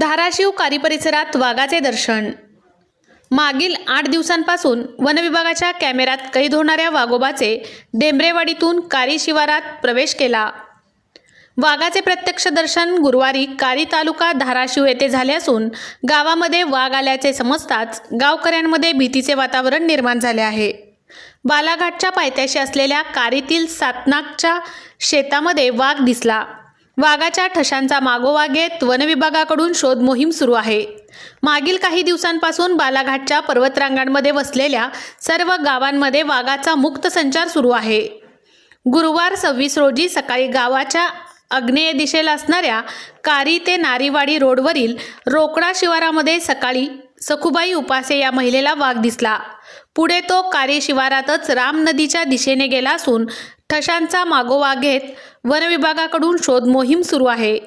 धाराशिव कारी परिसरात वाघाचे दर्शन. मागील आठ दिवसांपासून वनविभागाच्या कॅमेऱ्यात कैद होणाऱ्या वाघोबाचे डेंबरेवाडीतून कारी शिवारात प्रवेश केला. वाघाचे प्रत्यक्ष दर्शन गुरुवारी कारी तालुका धाराशिव येथे झाले असून गावामध्ये वाघ आल्याचे समजताच गावकऱ्यांमध्ये भीतीचे वातावरण निर्माण झाले आहे. बालाघाटच्या पायथ्याशी असलेल्या कारीतील सातनागच्या शेतामध्ये वाघ दिसला. वाघाच्या ठशांचा मागोवा घेत वनविभागाकडून शोध मोहीम सुरू आहे. मागील काही दिवसांपासून बालाघाटच्या पर्वतरांगांमध्ये वसलेल्या सर्व गावांमध्ये वाघाचा मुक्त संचार सुरू आहे. गुरुवार सव्वीस रोजी सकाळी गावाच्या आग्नेय दिशेला असणाऱ्या कारी ते नारीवाडी रोडवरील रोकडा शिवारामध्ये सकाळी सखुबाई उपासे या महिलेला वाघ दिसला. पुढे तो कारी शिवारातच राम नदीच्या दिशेने गेला असून ठशांचा मागोवा घेत वनविभागाकडून शोध मोहीम सुरू आहे.